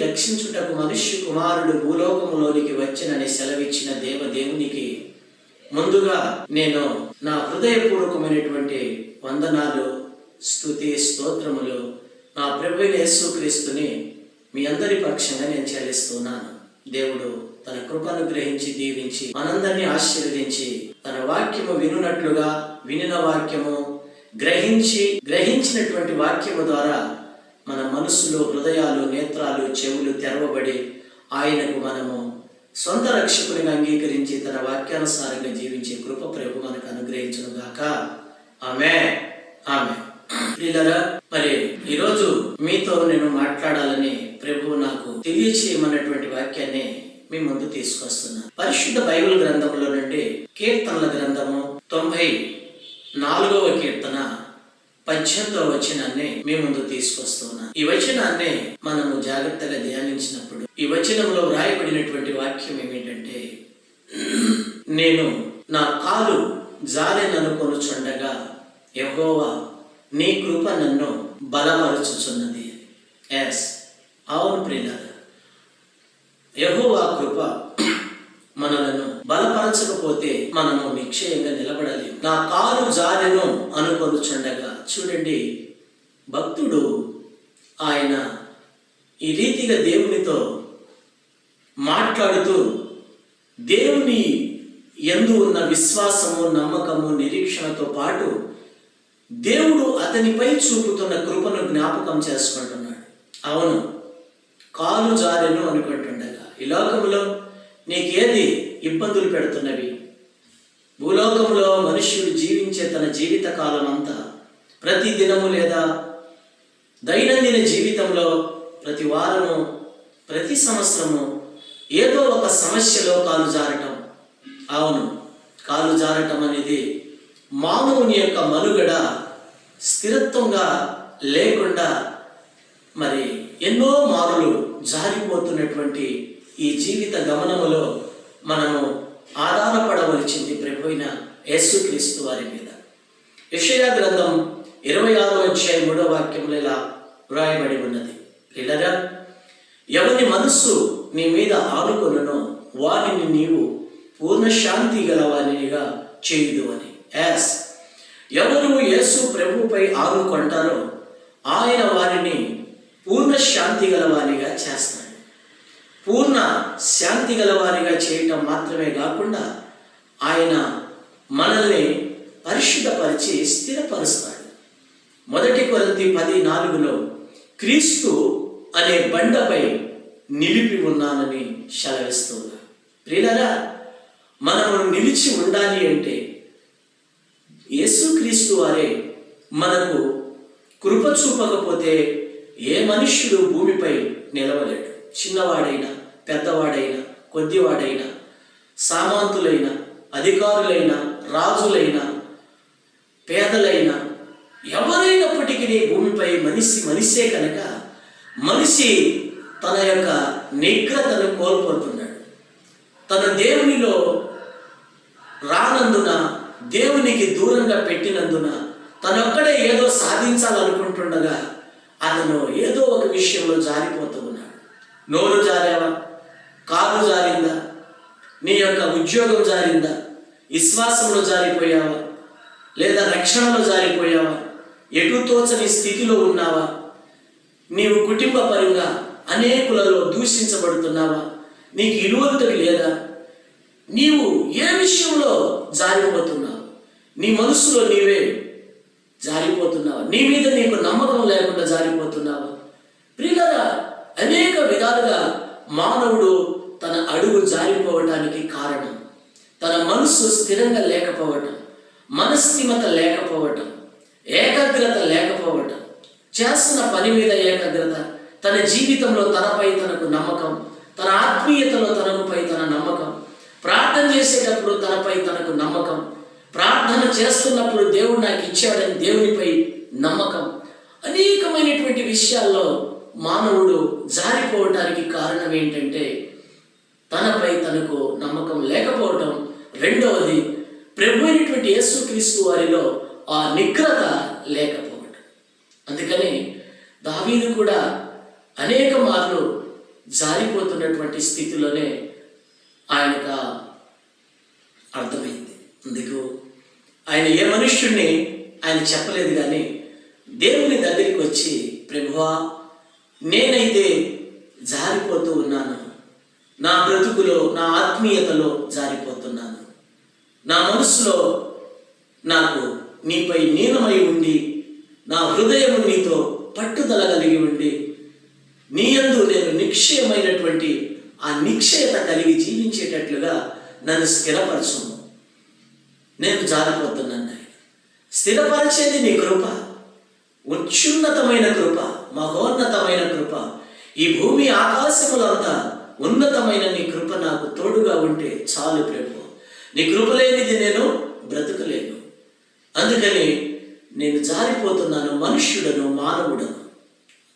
రక్షించుటకు మనుష్య కుమారుడు భూలోకములోనికి వచ్చినని సెలవిచ్చిన దేవదేవునికి ముందుగా నేను నా హృదయపూర్వకమైనటువంటి వందనాలు స్తుతి స్తోత్రములు నా ప్రభు యేసుక్రీస్తుని మీ అందరి పక్షంగా నేను చెల్లిస్తున్నాను. దేవుడు తన కృపను గ్రహించి దీవించి మనందరినీ ఆశీర్వదించి తన వాక్యము వినున్నట్లుగా వినిన వాక్యము గ్రహించి గ్రహించినటువంటి వాక్యము ద్వారా మన మనసులో హృదయాలు నేత్రాలు చెవులు తెరవబడి ఆయనకు మనము సొంత రక్షకుడిని అంగీకరించి తన వాక్యానుసారంగా జీవించే కృప ప్రభు మనకు అనుగ్రహించను గాక. ఆమె ఆమె ప్రియులరా మరి ఈరోజు మీతో నేను మాట్లాడాలని ప్రభు నాకు తెలియచేయమన్నటువంటి వాక్యాన్ని మీ ముందు తీసుకొస్తున్నాను. పరిశుద్ధ బైబిల్ గ్రంథంలో నుండి కీర్తనల గ్రంథము తొంభై నాలుగవ కీర్తన పద్యంతో వచనాన్ని మీ ముందు తీసుకొస్తున్నాను ఈ వచనాన్ని మనము జాగ్రత్తగా ధ్యానించినప్పుడు ఈ వచనంలో వ్రాయబడినటువంటి వాక్యం ఏమిటంటే నేను నా కాలు జాలెననుకొనుచుండగా యహోవా నీ కృప నన్ను బలపరుచుచున్నది. ఎస్ అవును ప్రియులారా. యహోవా కృప మనలను బలపరచకపోతే మనము నిశ్చయంగా నిలబడలేము. నా కాలు జారెను అనుకొనుచుండగా చూడండి భక్తుడు ఆయన ఈ రీతిగా దేవునితో మాట్లాడుతూ దేవుని ఎందు ఉన్న విశ్వాసము నమ్మకము నిరీక్షణతో పాటు దేవుడు అతనిపై చూపుతున్న కృపను జ్ఞాపకం చేసుకుంటున్నాడు. అవును కాలు జారెను అనుకుంటుండగా ఈ లోకంలో నీకేది ఇబ్బందులు పెడుతున్నవి? భూలోకంలో మనుష్యుడు జీవించే తన జీవిత కాలం అంతా ప్రతి దినము లేదా దైనందిన జీవితంలో ప్రతి వారము ప్రతి సంవత్సరము ఏదో ఒక సమస్యలో కాలు జారటం. అవును కాలు జారటం అనేది మానవుని యొక్క మనుగడ స్థిరత్వంగా లేకుండా మరి ఎన్నో మారులు జారిపోతున్నటువంటి ఈ జీవిత గమనములో మనము ఆధారపడవలసింది ప్రభు యేసుక్రీస్తు వారి మీద. యెషయా గ్రంథం ఇరవై ఆరో అధ్యాయం మూడో వాక్యంలో ఇలా వ్రాయబడి ఉన్నది. పిల్లరా ఎవరి మనస్సు నీ మీద ఆనుకొననో వారిని నీవు పూర్ణ శాంతి గల వారినిగా చేయుదు అని. యాస్ ఎవరు యేసు ప్రభుపై ఆనుకుంటారో ఆయన వారిని పూర్ణ శాంతి గల వారిగా చేస్తాడు. పూర్ణ శాంతి గల వారిగా చేయటం మాత్రమే కాకుండా ఆయన మనల్ని పరిశుద్ధపరిచి స్థిరపరుస్తాడు. మొదటి కొరింథీ పది నాలుగులో క్రీస్తు అనే బండపై నిలిపి ఉన్నానని సెలవిస్తున్నా ప్రియులరా మనము నిలిచి ఉండాలి అంటే యేసుక్రీస్తు వారే మనకు కృప చూపకపోతే ఏ మనుష్యుడు భూమిపై నిలవలేడు. చిన్నవాడైనా పెద్దవాడైనా కొద్దివాడైనా సామంతులైన అధికారులైన రాజులైన పేదలైన ఎవరైనప్పటికీ భూమిపై మనిషి మనిషే కనుక మనిషి తన యొక్క నిగ్రతను కోల్పోతున్నాడు తన దేవునిలో రానందున దేవునికి దూరంగా పెట్టినందున తనొక్కడే ఏదో సాధించాలనుకుంటుండగా అతను ఏదో ఒక విషయంలో జారిపోతూ ఉన్నాడు. నోరు జారావా? కాలు జారిందా? నీ యొక్క ఉద్యోగం జారిందా? విశ్వాసంలో జారిపోయావా? లేదా రక్షణలో జారిపోయావా? ఎటు తోచని స్థితిలో ఉన్నావా? నీవు కుటుంబ పరంగా అనేకులలో దూషించబడుతున్నావా? నీకు ఇలువతకి లేదా? నీవు ఏ విషయంలో జారిపోతున్నావు? నీ మనసులో నీవే జారిపోతున్నావా? నీ మీద నీకు నమ్మకం లేకుండా జారిపోతున్నావా? ప్రియులరా అనేక విధాలుగా మానవుడు తన అడుగు జారిపోవటానికి కారణం తన మనసు స్థిరంగా లేకపోవటం మనస్థిమత లేకపోవటం ఏకాగ్రత లేకపోవటం. చేస్తున్న పని మీద ఏకాగ్రత. తన జీవితంలో తనపై తనకు నమ్మకం. తన ఆత్మీయతలో తనపై తన నమ్మకం. ప్రార్థన చేసేటప్పుడు తనపై తనకు నమ్మకం. ప్రార్థన చేస్తున్నప్పుడు దేవుడు నాకు ఇచ్చాడని దేవునిపై నమ్మకం. అనేకమైనటువంటి విషయాల్లో మానవుడు జారిపోవటానికి కారణం ఏంటంటే తనపై తనకు నమ్మకం లేకపోవటం. రెండవది ప్రభు అయినటువంటి యేసుక్రీస్తు వారిలో ఆ నిగ్రత లేకపోవటం. అందుకని దావీదు కూడా అనేక మార్లు జారిపోతున్నటువంటి స్థితిలోనే ఆయనకు అర్థమైంది. అందుకు ఆయన ఏ మనుష్యుడిని ఆయన చెప్పలేదు కానీ దేవుని దగ్గరికి వచ్చి ప్రభువా నేనైతే జారిపోతూ ఉన్నాను. నా బ్రతుకులో నా ఆత్మీయతలో జారిపోతున్నాను. నా మనసులో నాకు నీపై నీలమై ఉండి నా హృదయం నీతో పట్టుదల కలిగి ఉండి నీ యందు నేను నిక్షయమైనటువంటి ఆ నిక్షయత కలిగి జీవించేటట్లుగా నన్ను స్థిరపరచు నేను జారిపోతున్నాను నాయన. స్థిరపరిచేది నీ కృప ఉచ్చున్నతమైన కృప మహోన్నతమైన కృప. ఈ భూమి ఆకాశములంతా ఉన్నతమైన నీ కృప నాకు తోడుగా ఉంటే చాలు ప్రభు. నీ కృప లేనిది నేను బ్రతకలేను. అందుకని నేను జారిపోతున్నాను మనుష్యుడను మానవుడను.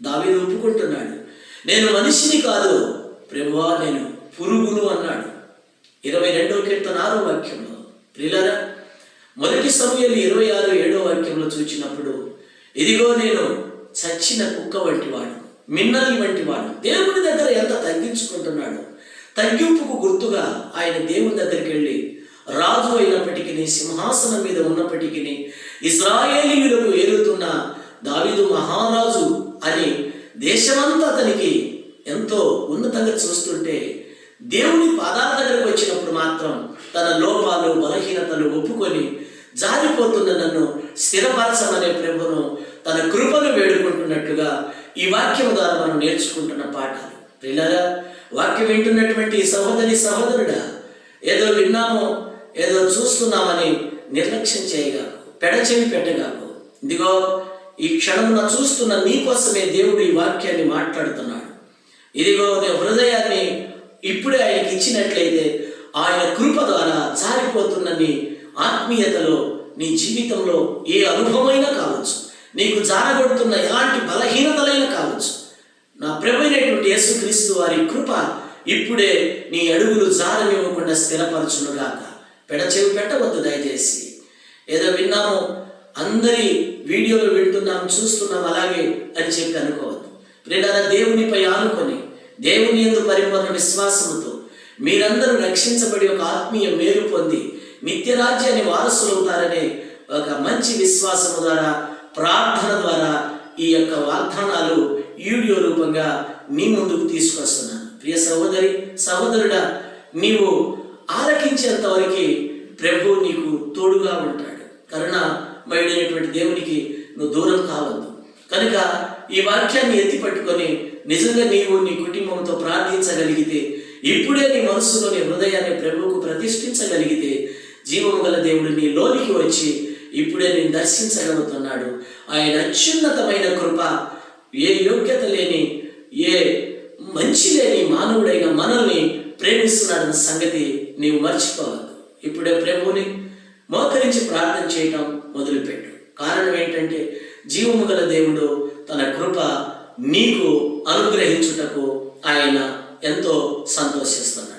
దావీదు ఒప్పుకుంటున్నాడు. నేను మనిషిని కాదు ప్రభువా నేను పురుగును అన్నాడు. ఇరవై రెండవ కీర్తన ఆరో వాక్యంలో. ప్రిలరా మొదటి సమయంలో ఇరవై ఆరు ఏడో వాక్యంలో చూచినప్పుడు ఇదిగో నేను చచ్చిన కుక్క వంటి వాడు మిన్నల్ని వంటి వాడు. దేవుని దగ్గర ఎంత తగ్గించుకుంటున్నాడు? తగ్గింపుకు గుర్తుగా ఆయన దేవుని దగ్గరికి వెళ్ళి రాజు అయినప్పటికీ సింహాసనం మీద ఉన్నప్పటికీ ఇజ్రాయేలీయులకు ఏలుతున్న దావిదు మహారాజు అని దేశమంతా అతనికి ఎంతో ఉన్నతంగా చూస్తుంటే దేవుని పాదాల దగ్గరకు వచ్చినప్పుడు మాత్రం తన లోపాలు బలహీనతలు ఒప్పుకొని జారిపోతున్న నన్ను స్థిరపరచమనే ప్రభును తన కృపను వేడుకుంటున్నట్టుగా ఈ వాక్యం ద్వారా మనం నేర్చుకుంటున్న పాఠాలు. పిల్లరా వాక్యం వింటున్నటువంటి సహోదరి సహోదరుడా ఏదో విన్నామో ఏదో చూస్తున్నామని నిర్లక్ష్యం చేయగాకు పెడచెవి పెట్టగాకు ఇదిగో ఈ క్షణమున చూస్తున్న నీకోసమే దేవుడు ఈ వాక్యాన్ని మాట్లాడుతున్నాడు. ఇదిగో నీ హృదయాన్ని ఇప్పుడే ఆయనకి ఇచ్చినట్లయితే ఆయన కృప ద్వారా జారిపోతున్న నీ ఆత్మీయతలో నీ జీవితంలో ఏ అనుభవమైనా కావచ్చు. నీకు జారగొడుతున్న ఎలాంటి బలహీనతలైనా కావచ్చు. నా ప్రభువైనటువంటి యేసుక్రీస్తు వారి కృప ఇప్పుడే నీ అడుగులు జారనివ్వకుండా స్థిరపరచునుగాక. పెడచెవి పెట్టవద్దు దయచేసి. ఏదో విన్నాము అందరి వీడియోలు వింటున్నాం చూస్తున్నాం అలాగే అని చెప్పి అనుకోవద్దు. ప్రియులారా దేవునిపై ఆనుకొని దేవుని ఎందు పరిపూర్ణ విశ్వాసముతో మీరందరూ రక్షించబడి ఒక ఆత్మీయ మేలు పొంది నిత్యరాజ్యాన్ని వారసులవుతారనే ఒక మంచి విశ్వాసము ద్వారా ప్రార్థన ద్వారా ఈ యొక్క వాగ్దానాలు వీడియో రూపంగా నీ ముందుకు తీసుకొస్తున్నాను. ప్రియ సహోదరి సహోదరుడా నీవు ఆలకించేంత వరకు ప్రభు నీకు తోడుగా ఉంటాడు. కరుణ మయుడైనటువంటి దేవునికి నువ్వు దూరం కావద్దు. కనుక ఈ వాక్యాన్ని ఎత్తి పట్టుకొని నిజంగా నీవు నీ కుటుంబంతో ప్రార్థించగలిగితే ఇప్పుడే నీ మనసులోని హృదయాన్ని ప్రభువుకు ప్రతిష్ఠించగలిగితే జీవము గల దేవుడు నీ లోనికి వచ్చి ఇప్పుడే నేను దర్శించగలుగుతున్నాడు. ఆయన అత్యున్నతమైన కృప ఏ యోగ్యత లేని ఏ మంచి లేని మానవుడైన మనల్ని ప్రేమిస్తున్నాడన్న సంగతి నీవు మర్చిపోవద్దు. ఇప్పుడే ప్రభువుని మోకరించి ప్రార్థన చేయటం మొదలుపెట్టు. కారణం ఏంటంటే జీవము గల దేవుడు తన కృప నీకు అనుగ్రహించుటకు ఆయన ఎంతో సంతోషిస్తున్నాడు.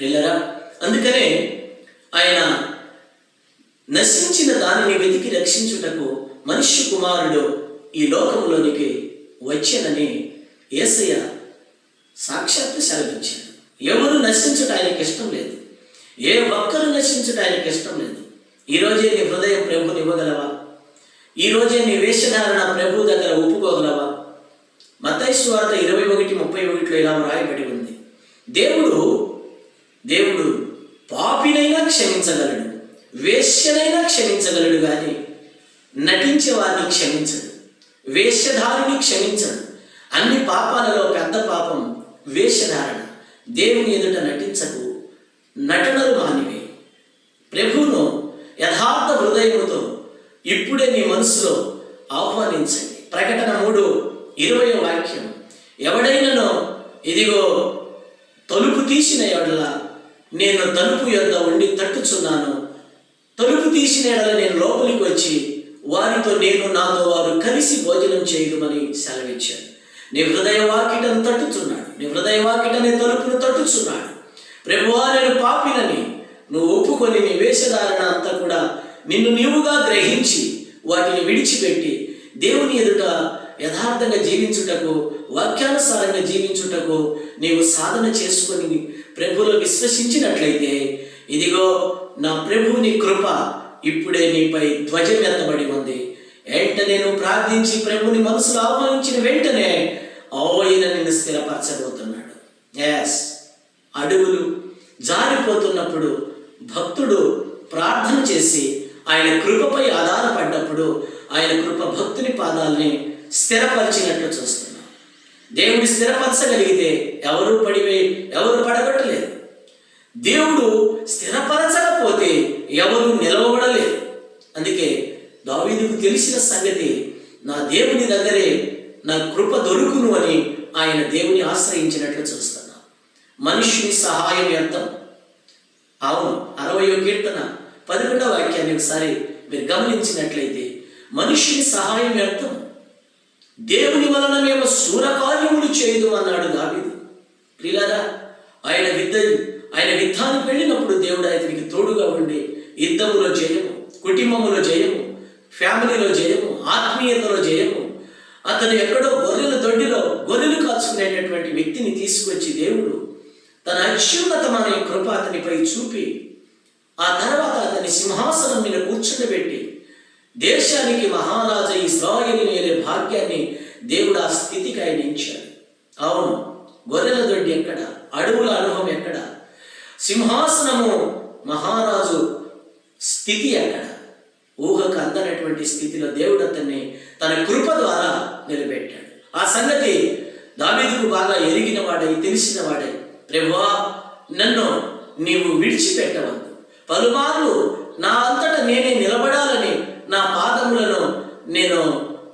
పిల్లరా అందుకనే ఆయన నశించిన దానిని వెతికి రక్షించుటకు మనుష్య కుమారుడు ఈ లోకంలోనికి వచ్చానని ఏసయ్య సాక్షాత్తు సెలవించాడు ఎవరు నశించుట ఆయనకి ఇష్టం లేదు. ఏ ఒక్కరు నశించుట ఆయనకి ఇష్టం లేదు. ఈరోజే నీ హృదయం ప్రభుని ఇవ్వగలవా? ఈరోజే నీ వేషధారణ ప్రభు దగ్గర ఒప్పుకోగలవా? మతైసు వార్త ఇరవై ఒకటి ముప్పై ఒకటిలో ఇలా రాయబడి ఉంది. దేవుడు దేవుడు పాపినైనా క్షమించగలడు వేష్యనైనా క్షమించగలడు కానీ నటించే వారిని క్షమించడు వేషధారిని క్షమించడు. అన్ని పాపాలలో పెద్ద పాపం వేషధారణ. దేవుని ఎదుట నటించకు. నటనలు మానివే. ప్రభువును యథార్థ హృదయముతో ఇప్పుడే నీ మనసులో ఆహ్వానించండి. ప్రకటన మూడు ఇరవై వాక్యం. ఎవడైనను ఇదిగో తలుపు తీసిన ఎడల నేను తలుపు యొద్ద ఉండి తట్టుచున్నాను. తలుపు తీసిన ఎడల నేను లోపలికి వచ్చి వారితో నేను నాతో వారు కలిసి భోజనం చేయడమని సెలవిచ్చాను. నీ హృదయ వాకిటను తట్టుచున్నాడు. నీ హృదయ వాకిటని తలుపును తట్టుచున్నాడు ప్రభువా నేను పాపినని. నువ్వు ఒప్పుకొని నీ వేషధారణ అంతా కూడా నిన్ను నీవుగా గ్రహించి వాటిని విడిచిపెట్టి దేవుని ఎదుట యథార్థంగా జీవించుటకు వాక్యానుసారంగా జీవించుటకు నీవు సాధన చేసుకొని ప్రభువులో విశ్వసించినట్లయితే ఇదిగో నా ప్రభువుని కృప ఇప్పుడే నీపై ధ్వజం ఎత్తబడి ఉంది. వెంటనే నువ్వు ప్రార్థించి ప్రభుని మనసులో ఆహ్వానించిన వెంటనే ఆయన నిన్ను స్థిరపరచబోతున్నాడు. ఎస్ అడుగులు జారిపోతున్నప్పుడు భక్తుడు ప్రార్థన చేసి ఆయన కృపపై ఆధారపడ్డప్పుడు ఆయన కృప భక్తుని పాదాలని స్థిరపరిచినట్లు చూస్తున్నాం దేవుడు స్థిరపరచగలిగితే ఎవరు పడివే ఎవరు పడగొట్టలేదు. దేవుడు స్థిరపరచకపోతే ఎవరు నిలవబడలేదు. అందుకే దావీదుకు తెలిసిన సంగతి నా దేవుని దగ్గరే నా కృప దొరుకును అని ఆయన దేవుని ఆశ్రయించినట్లు చూస్తున్నాం. మనుష్యుని సహాయం వ్యర్థం అవును అరవయో కీర్తన పదకొండవ వాక్యాన్ని ఒకసారి మీరు గమనించినట్లయితే మనుష్యుని సహాయం వ్యర్థం దేవుని వలన మేము శూరకార్యములు చేయదు అన్నాడు దావీదు. ప్రిలారా ఆయన విద్ద ఆయన యుద్ధానికి వెళ్ళినప్పుడు దేవుడు అతనికి తోడుగా ఉండి యుద్ధములో జయము కుటుంబములో జయము ఫ్యామిలీలో జయము ఆత్మీయతలో జయము అతను ఎక్కడో గొర్రెల దొడ్డిలో గొర్రెలు కాచుకునేటటువంటి వ్యక్తిని తీసుకొచ్చి దేవుడు తన అత్యున్నతమైన కృప అతనిపై చూపి ఆ తర్వాత అతని సింహాసనం మీద కూర్చుండబెట్టి దేశానికి మహారాజు ఇస్రాయేలు వేలే భాగ్యాన్ని దేవుడు ఆ స్థితికి ఆయన ఇచ్చాడు అవును గొర్రెల దొడ్డి ఎక్కడ? అడవుల అనుభవం ఎక్కడ? సింహాసనము మహారాజు స్థితి ఎక్కడ? ఊహకు అందనటువంటి స్థితిలో దేవుడు అతన్ని తన కృప ద్వారా నిలబెట్టాడు. ఆ సంగతి దావీదుకు బాగా ఎరిగిన వాడై తెలిసిన వాడై ప్రభువా నన్ను నీవు విడిచిపెట్టవద్దు. పలుమార్లు నా అంతటా నేనే నిలబడాలని నా పాదములను నేను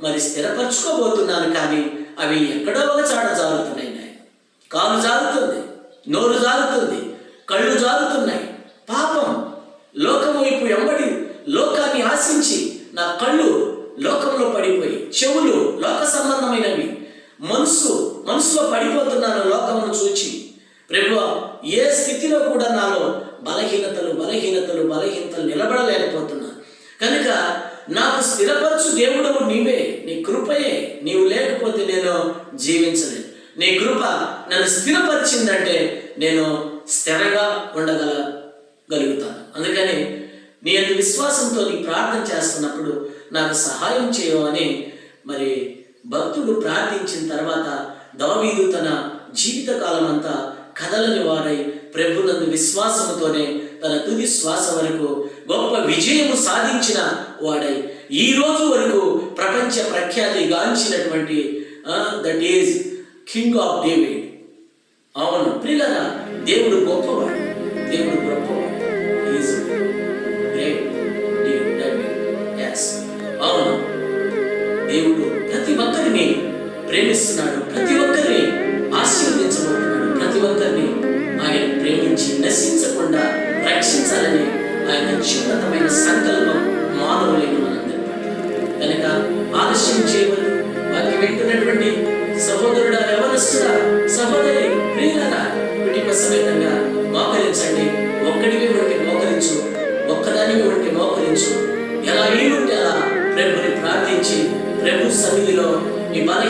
మరి స్థిరపరచుకోబోతున్నాను కానీ అవి ఎక్కడో ఒక చాట జారుతున్నాయి కాలు జారుతుంది నోరు జారుతుంది కళ్ళు జారుతున్నాయి పాపం లోకం వైపు ఎంబడి లోకాన్ని ఆశించి నా కళ్ళు లోకంలో పడిపోయి చెవులు లోక సంబంధమైనవి మనసు మనసులో పడిపోతున్నాను లోకమును చూచి ప్రభు ఏ స్థితిలో కూడా నాలో బలహీనతలు బలహీనతలు బలహీనతలు నిలబడలేకపోతున్నా కనుక నాకు స్థిరపరచు దేవుడవు నీవే నీ కృపయే నీవు లేకపోతే నేను జీవించలేను నీ కృప నన్ను స్థిరపరిచిందంటే నేను స్థిరంగా ఉండగల గలుగుతాను అందుకని నీ అందు విశ్వాసంతో నీ ప్రార్థన చేస్తున్నప్పుడు నాకు సహాయం చేయమని మరి భక్తుడు ప్రార్థించిన తర్వాత దావీదు తన జీవితకాలం అంతా కదలని వారై ప్రభునందు విశ్వాసముతోనే తన తుది శ్వాస వరకు గొప్ప విజయము సాధించిన వాడై ఈ రోజు వరకు ప్రపంచ ప్రఖ్యాతి గాంచినటువంటి that is king of David దేవుడు గొప్పవాడు.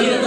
నీ